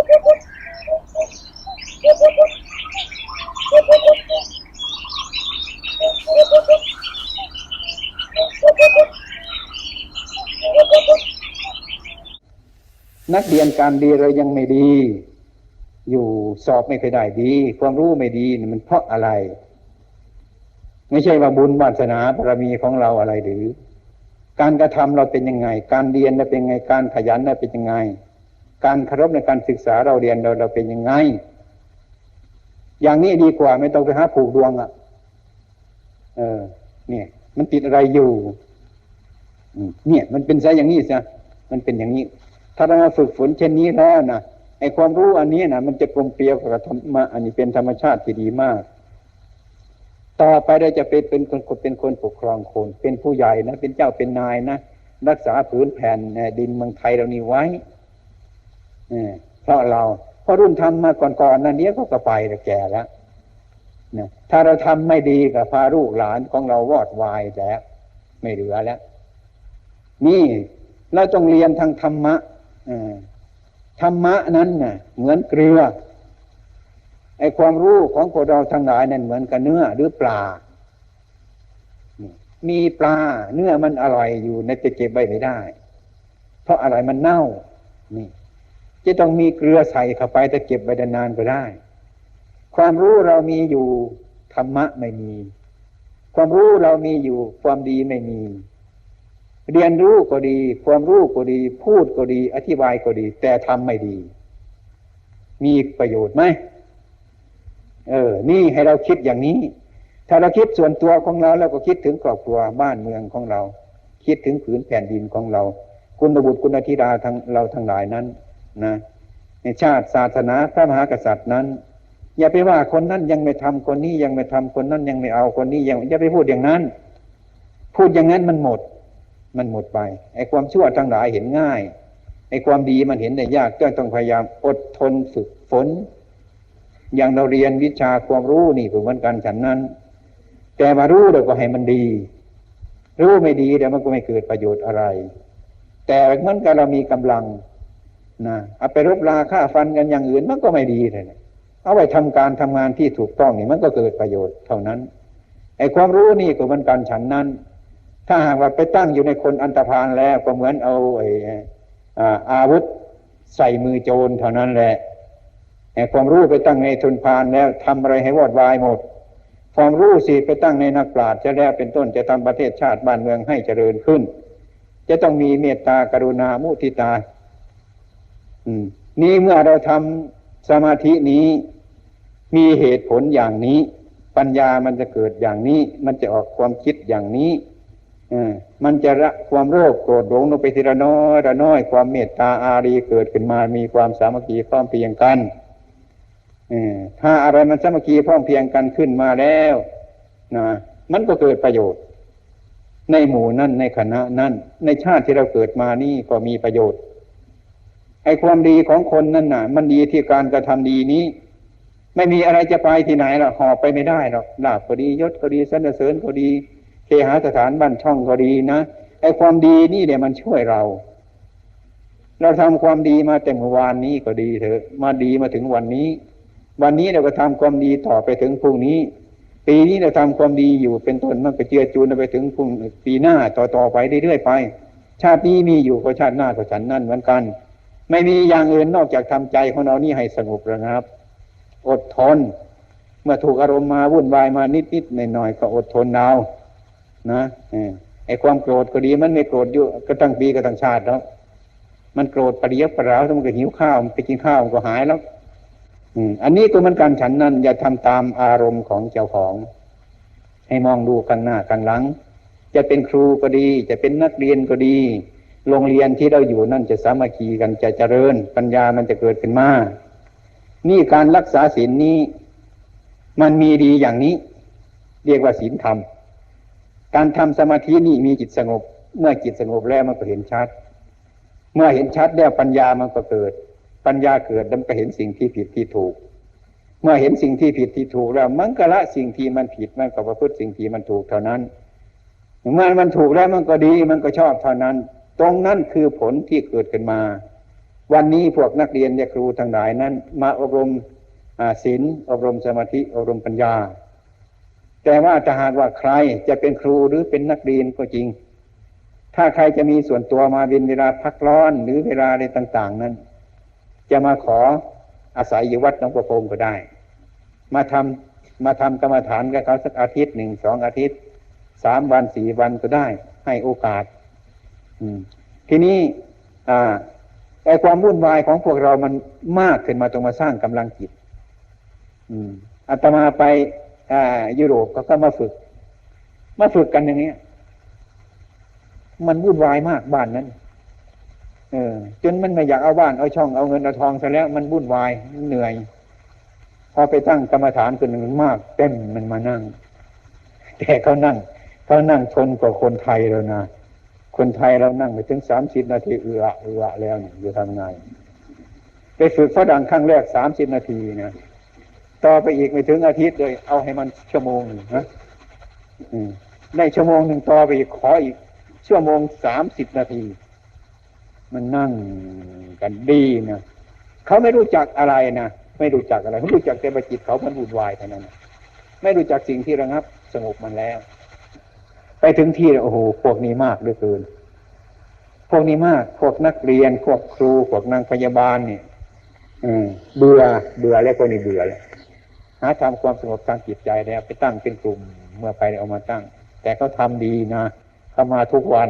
นักเรียนการดีเรายังไม่ดี อยู่สอบไม่เคยได้ดี ความรู้ไม่ดีมันเพราะอะไร ไม่ใช่ว่าบุญวาสนาบารมีของเราอะไรหรือ การกระทำเราเป็นยังไง การเรียนเราเป็นยังไงการขยันเราเป็นยังไง การเคารพในการศึกษาเราเรียนเราเราเป็นยังไง อย่างนี้ดีกว่าไม่ต้องไปหาผูกดวงอะ เออ เนี่ย มันติดอะไรอยู่เนี่ย มันเป็นซะอย่างนี้ซะมันเป็นอย่างนี้ ถ้าเราฝึกฝนเช่นนี้แล้วนะไอความรู้อันนี้นะมันจะกลมเกลียวกับธรรมะอันนี้เป็นธรรมชาติที่ดีมาก ต่อไปเราจะเป็นเป็นคนเป็นคนปกครองคน เป็นผู้ใหญ่นะเป็นเจ้าเป็นนายนะรักษาผืนแผ่นดินเมืองไทยเรานี่ไว้ เพราะเราเพราะรุ่นทำมาก่อนๆนั่นเนี้ยเขาก็ไปแต่แก่แล้วนะถ้าเราทำไม่ดีกับพาลูกหลานของเราวอดวายแล้ว ไม่เหลือแล้ว นี่เราต้องเรียนทางธรรมะธรรมะนั้นน่ะ เหมือนเกลือไอความรู้ของพวกเราทั้งหลายนั่นเหมือนกับเนื้อหรือปลา มีปลาเนื้อมันอร่อยอยู่ในจะเก็บไว้ไม่ได้ เพราะอะไรมันเน่า นี่ จะต้องมีเกลือใส่เข้าไปแต่เก็บไว้นานก็ได้ ความรู้เรามีอยู่ธรรมะไม่มี ความรู้เรามีอยู่ความดีไม่มี เรียนรู้ก็ดี ความรู้ก็ดี พูดก็ดี อธิบายก็ดี แต่ทำไม่ดี มีประโยชน์ไหมเออ นี่ให้เราคิดอย่างนี้ ถ้าเราคิดส่วนตัวของเราเราก็คิดถึงครอบครัวบ้านเมืองของเรา คิดถึงผืนแผ่นดินของเรา คุณบุตรคุณธิดาทั้งเราทั้งหลายนั้น นะในชาติศาสนาพระมหากษัตริย์นั้น อย่าไปว่าคนนั้นยังไม่ทำคนนี้ยังไม่ทำคนนั้นยังไม่เอาคนนี้ยังอย่าไปพูดอย่างนั้น พูดอย่างนั้นมันหมด มันหมดไปไอ้ความชั่วทั้งหลายเห็นง่ายไอ้ความดีมันเห็นได้ยากก็ต้องพยายามอดทนฝึกฝน อย่างเราเรียนวิชาความรู้นี่เหมือนกันฉันนั้น แต่มารู้เดี๋ยวก็ให้มันดี รู้ไม่ดีเดี๋ยวมันก็ไม่เกิดประโยชน์อะไร แต่เหมือนกับเรามีกำลัง นะเอาไปรบราฆ่าฟันกันอย่างอื่นมันก็ไม่ดีเลยเอาไปทำการทำงานที่ถูกต้องนี่มันก็เกิดประโยชน์เท่านั้นไอ้ความรู้นี่ก็เหมือนกันฉันนั้น ถ้าหากว่าไปตั้งอยู่ในคนอันตรพานแล้วก็เหมือนเอาไอ้อาวุธใส่มือโจรเท่านั้นแหละไอ้ความรู้ไปตั้งในทุนพานแล้วทำอะไรให้วอดวายหมด ความรู้สิไปตั้งในนักปราชญ์จะแล้วเป็นต้นจะทำประเทศชาติบ้านเมืองให้เจริญขึ้น จะต้องมีเมตตากรุณามุทิตา นี่เมื่อเราทำสมาธินี้ มีเหตุผลอย่างนี้ ปัญญามันจะเกิดอย่างนี้ มันจะออกความคิดอย่างนี้มันจะละความโลภโกรธหลงลงไปทีละน้อยละน้อยความเมตตาอารีเกิดขึ้นมา มีความสามัคคีพร้อมเพียงกันถ้าอะไรมันสามัคคีพร้อมเพียงกันขึ้นมาแล้วนะมันก็เกิดประโยชน์ ในหมู่นั้นในคณะนั้นในชาติที่เราเกิดมานี่ก็มีประโยชน์ ไอ้ความดีของคนนั่นน่ะ มันดีที่การกระทำดีนี้ ไม่มีอะไรจะไปที่ไหนหรอกหอบไปไม่ได้หรอกลาบก็ดียศก็ดีสรรเสริญก็ดีเคหาสถานบ้านช่องก็ดีนะไอ้ความดีนี่เดี๋ยมันช่วยเรา เราทำความดีมาแต่เมื่อวานนี้ก็ดีเถอะ มาดีมาถึงวันนี้ วันนี้เราก็ทำความดีต่อไปถึงพรุ่งนี้ ปีนี้เราทำความดีอยู่เป็นต้นมันก็เจือจูนไปถึงพรุ่งปีหน้าต่อต่อไปเรื่อยๆไป ชาตินี้มีอยู่ก็ชาติหน้าก็ฉันนั่นเหมือนกัน ไม่มีอย่างอื่นนอกจากทำใจของเรานี่ให้สงบระงับ อดทน เมื่อถูกอารมณ์มาวุ่นวายมานิดๆหน่อยๆก็อดทนเอานะไอ้ความโกรธก็ดีมันไม่โกรธอยู่ก็ตั้งปีก็ตั้งชาติแล้ว มันโกรธปริยับปราวถ้ามันก็หิวข้าวไปกินข้าวมันก็หายแล้วอันนี้ก็มันการฉันนั้นอย่าทำตามอารมณ์ของเจ้าของ ให้มองดูกันหน้ากันหลัง จะเป็นครูก็ดี จะเป็นนักเรียนก็ดี โรงเรียนที่เราอยู่นั่นจะสามัคคีกันจะเจริญ ปัญญามันจะเกิดขึ้นมา นี่การรักษาศีลนี้ มันมีดีอย่างนี้ เรียกว่าศีลธรรม การทำสมาธินี่มีจิตสงบ เมื่อจิตสงบแล้วมันก็เห็นชัด เมื่อเห็นชัดแล้วปัญญามันก็เกิด ปัญญาเกิดมันก็เห็นสิ่งที่ผิดที่ถูก เมื่อเห็นสิ่งที่ผิดที่ถูกแล้ว มันก็ละสิ่งที่มันผิดมันก็ประพฤติสิ่งที่มันถูกเท่านั้นเมื่อมันถูกแล้วมันก็ดีมันก็ชอบเท่านั้น ตรงนั้นคือผลที่เกิดขึ้นมา วันนี้พวกนักเรียนและครูทั้งหลายนั้น มาอบรมศีลอบรมสมาธิอบรมปัญญา แต่ว่าถ้าหากว่าใครจะเป็นครูหรือเป็นนักเรียนก็จริง ถ้าใครจะมีส่วนตัวมาเป็นเวลาพักร้อนหรือเวลาอะไรต่าง ๆ นั้น จะมาขออาศัยอยู่วัดหนองประพงก็ได้ มาทำมาทำกรรมฐานกับเขาสักอาทิตย์หนึ่งสองอาทิตย์สามวันสี่วันก็ได้ ให้โอกาส ทีนี้อ่าไอความวุ่นวายของพวกเรามันมากขึ้นมาตรงมาสร้างกำลังจิตอืมอาตมาไปอยุโรปก็ก็มาฝึก มาฝึกกันอย่างเนี้ย มันวุ่นวายมากบ้านนั้นเออจนมันไม่อยากเอาบ้านเอาช่องเอาเงินเอาทองซะแล้วมันวุ่นวายเหนื่อย พอไปตั้งกรรมฐานคนหนึ่งมาก เต็มมันมานั่ง แต่เขานั่งเขานั่งทนกว่าคนไทยแล้วนะ คนไทยเรานั่งไปถึงสามสิบนาทีเอือเอือแล้วเนี่ยอยู่ทำไงไปฝึกฝรั่งครั้งแรกสามสิบนาทีนะต่อไปอีกไม่ถึงอาทิตย์เลย เอาให้มันชั่วโมงหนึ่งนะอืมได้ชั่วโมงหนึ่งต่อไปอีกขออีกชั่วโมงสามสิบนาที มันนั่งกันดีนะเขาไม่รู้จักอะไรนะไม่รู้จักอะไรเขารู้จักแต่ว่าจิตเขามันวุ่นวายเท่านั้นไม่รู้จักสิ่งที่ระงับสงบมันแล้ว ไปถึงที่โอ้โหพวกนี้มากเหลือเกิน พวกนี้มาก พวกนักเรียน พวกครู พวกนางพยาบาลเนี่ยอืมเบื่อ เบื่อแล้วคนนี้เบื่อแล้วหาทำความสงบทางจิตใจแล้วไปตั้งเป็นกลุ่มเมื่อไปเอามาตั้ง แต่เขาทำดีนะเขามาทุกวัน